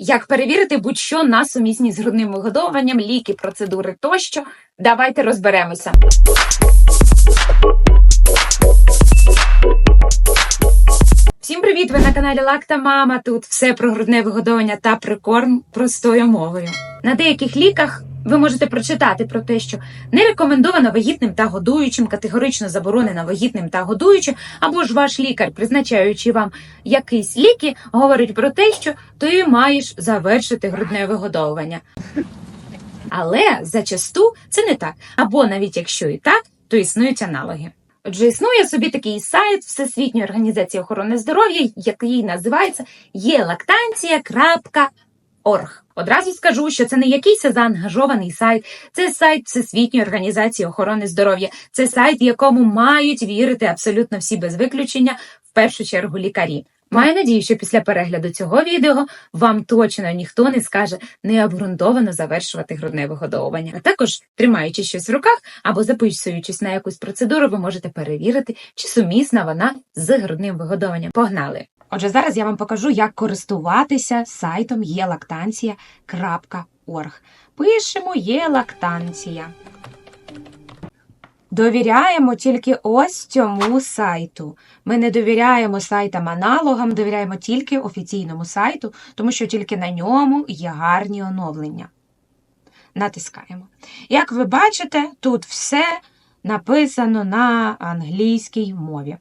Як перевірити будь-що на сумісність з грудним вигодовуванням, ліки, процедури тощо. Давайте розберемося. Всім привіт! Ви на каналі Лакта Мама. Тут все про грудне вигодовування та прикорм простою мовою. На деяких ліках ви можете прочитати про те, що не рекомендовано вагітним та годуючим, категорично заборонено вагітним та годуючим, або ж ваш лікар, призначаючи вам якісь ліки, говорить про те, що ти маєш завершити грудне вигодовування. Але зачасту це не так. Або навіть якщо і так, то існують аналоги. Отже, існує собі такий сайт Всесвітньої організації охорони здоров'я, який називається єлактанція.орг. Одразу скажу, що це не якийсь заангажований сайт, це сайт Всесвітньої організації охорони здоров'я, це сайт, якому мають вірити абсолютно всі без виключення, в першу чергу лікарі. Маю надію, що після перегляду цього відео вам точно ніхто не скаже необґрунтовано завершувати грудне вигодовування. А також, тримаючи щось в руках або записуючись на якусь процедуру, ви можете перевірити, чи сумісна вона з грудним вигодовуванням. Погнали! Отже, зараз я вам покажу, як користуватися сайтом єлактанція.орг. Пишемо єлактанція. Довіряємо тільки ось цьому сайту. Ми не довіряємо сайтам аналогам, довіряємо тільки офіційному сайту, тому що тільки на ньому є гарні оновлення. Натискаємо. Як ви бачите, тут все написано на англійській мові.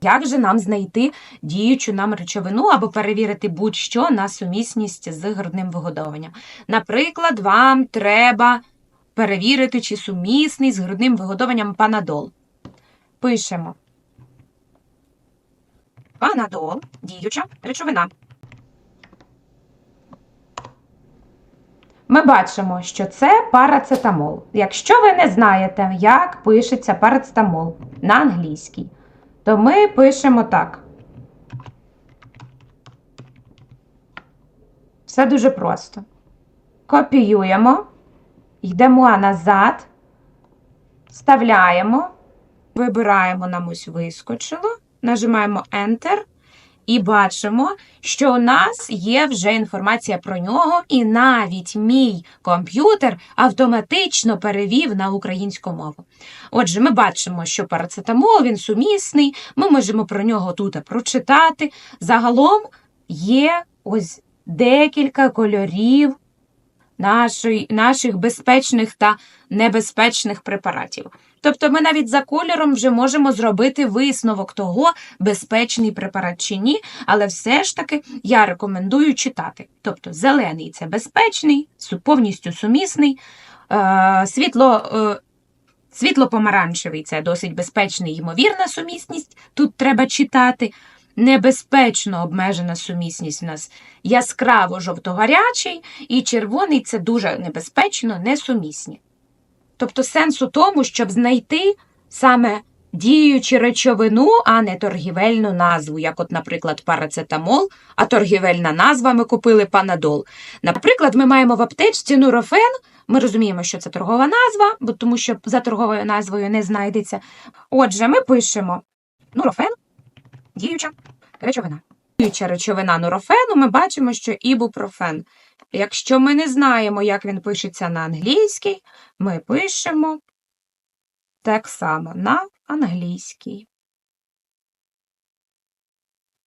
Як же нам знайти діючу нам речовину або перевірити будь-що на сумісність з грудним вигодовуванням? Наприклад, вам треба перевірити, чи сумісний з грудним вигодованням панадол. Пишемо. Панадол діюча речовина. Ми бачимо, що це парацетамол. Якщо ви не знаєте, як пишеться парацетамол на англійській, то ми пишемо так. Все дуже просто. Копіюємо. Йдемо назад, вставляємо, вибираємо нам ось вискочило, нажимаємо Enter і бачимо, що у нас є вже інформація про нього, і навіть мій комп'ютер автоматично перевів на українську мову. Отже, ми бачимо, що парацетамол він сумісний, ми можемо про нього тут прочитати. Загалом є ось декілька кольорів нашої, наших безпечних та небезпечних препаратів. Тобто ми навіть за кольором вже можемо зробити висновок того, безпечний препарат чи ні, але все ж таки я рекомендую читати. Тобто зелений це безпечний, повністю сумісний, е, світло. Е, Світло-помаранчевий це досить безпечний, ймовірна сумісність. Тут треба читати. Небезпечно обмежена сумісність у нас яскраво жовто-гарячий, і червоний це дуже небезпечно, несумісні. Тобто сенс у тому, щоб знайти саме діючу речовину, а не торгівельну назву, як, от, наприклад, парацетамол, а торгівельна назва ми купили панадол. Наприклад, ми маємо в аптечці нурофен. Ми розуміємо, що це торгова назва, бо тому що за торговою назвою не знайдеться. Отже, ми пишемо нурофен, діюча речовина. Діюча речовина нурофену, ми бачимо, що ібупрофен. Якщо ми не знаємо, як він пишеться на англійській, ми пишемо так само на англійській.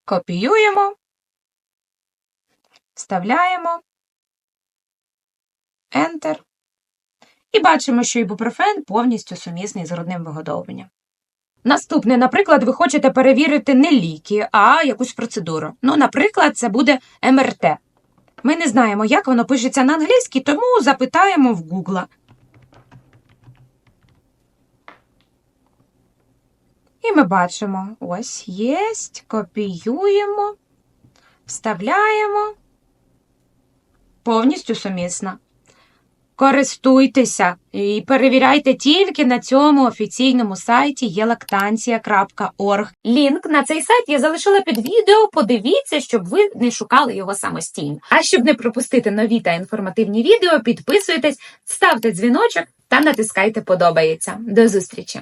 Копіюємо, вставляємо, Enter. І бачимо, що ібупрофен повністю сумісний з грудним вигодовуванням. Наступне, наприклад, ви хочете перевірити не ліки, а якусь процедуру. Ну, наприклад, це буде МРТ. Ми не знаємо, як воно пишеться на англійській, тому запитаємо в Гугла. І ми бачимо: ось єсть, копіюємо, вставляємо. Повністю сумісна. Користуйтеся і перевіряйте тільки на цьому офіційному сайті єлактанція.орг. Лінк на цей сайт я залишила під відео. Подивіться, щоб ви не шукали його самостійно. А щоб не пропустити нові та інформативні відео, підписуйтесь, ставте дзвіночок та натискайте подобається. До зустрічі!